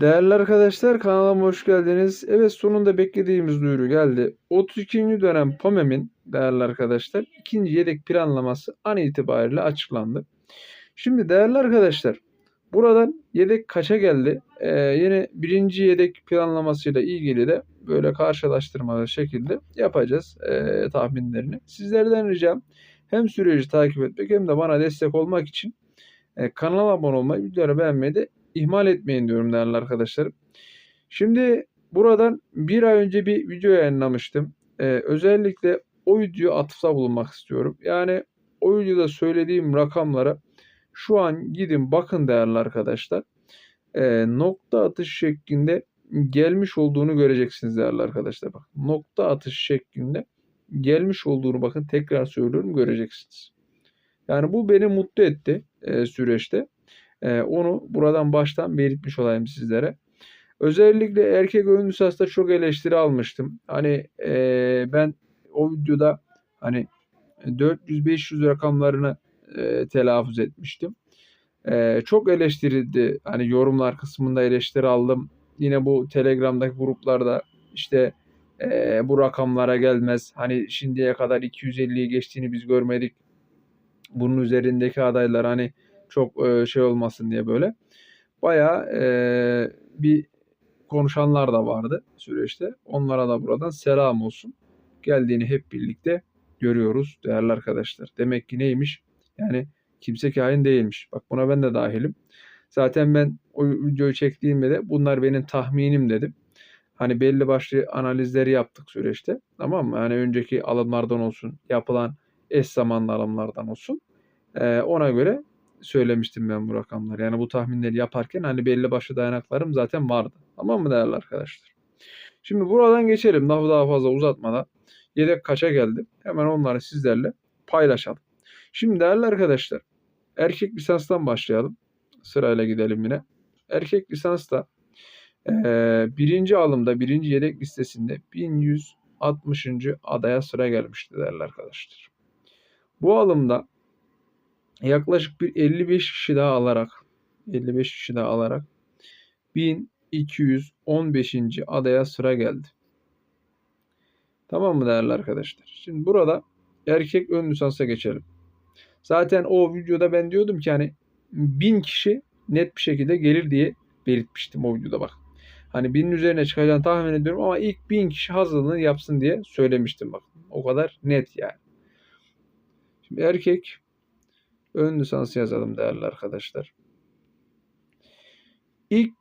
Değerli arkadaşlar kanalıma hoş geldiniz. Evet sonunda beklediğimiz duyuru geldi. 32. dönem PAMEM'in değerli arkadaşlar ikinci yedek planlaması an itibariyle açıklandı. Şimdi değerli arkadaşlar buradan yedek kaça geldi? Ee, yine birinci yedek planlamasıyla ilgili de böyle karşılaştırmalı şekilde yapacağız ee, tahminlerini. Sizlerden ricam hem süreci takip etmek hem de bana destek olmak için e, kanala abone olmayı, videoları beğenmeyi de ihmal etmeyin diyorum değerli arkadaşlarım. Şimdi buradan bir ay önce bir video yayınlamıştım. Ee, özellikle o videoya atıfta bulunmak istiyorum. Yani o videoda söylediğim rakamlara şu an gidin bakın değerli arkadaşlar. Ee, nokta atış şeklinde gelmiş olduğunu göreceksiniz değerli arkadaşlar. Bak nokta atış şeklinde gelmiş olduğunu bakın tekrar söylüyorum göreceksiniz. Yani bu beni mutlu etti e, süreçte. E, onu buradan baştan belirtmiş olayım sizlere. Özellikle erkek oyun lisasında çok eleştiri almıştım. Hani e, ben o videoda hani 400-500 rakamlarını e, telaffuz etmiştim. E, çok eleştirildi. Hani yorumlar kısmında eleştiri aldım. Yine bu Telegram'daki gruplarda işte e, bu rakamlara gelmez. Hani şimdiye kadar 250'yi geçtiğini biz görmedik. Bunun üzerindeki adaylar hani çok e, şey olmasın diye böyle. Bayağı e, bir konuşanlar da vardı süreçte. Onlara da buradan selam olsun. Geldiğini hep birlikte görüyoruz değerli arkadaşlar. Demek ki neymiş? Yani kimse kain değilmiş. Bak buna ben de dahilim. Zaten ben o videoyu çektiğimde de bunlar benim tahminim dedim. Hani belli başlı analizleri yaptık süreçte. Tamam mı? Yani önceki alımlardan olsun, yapılan eş zamanlı alımlardan olsun. Ee, ona göre söylemiştim ben bu rakamları. Yani bu tahminleri yaparken hani belli başlı dayanaklarım zaten vardı. Tamam mı değerli arkadaşlar? Şimdi buradan geçelim. Lafı daha fazla uzatmadan. Yedek kaça geldi? Hemen onları sizlerle paylaşalım. Şimdi değerli arkadaşlar erkek lisanstan başlayalım. Sırayla gidelim yine. Erkek lisansta e, birinci alımda birinci yedek listesinde 1160. adaya sıra gelmişti değerli arkadaşlar. Bu alımda yaklaşık bir 55 kişi daha alarak 55 kişi daha alarak 1215. adaya sıra geldi. Tamam mı değerli arkadaşlar? Şimdi burada erkek ön lisansa geçelim. Zaten o videoda ben diyordum ki hani 1000 kişi net bir şekilde gelir diye belirtmiştim o videoda bak. Hani binin üzerine çıkacağını tahmin ediyorum ama ilk 1000 kişi hazırlığını yapsın diye söylemiştim bak. O kadar net yani. Şimdi erkek ön lisansı yazalım değerli arkadaşlar. İlk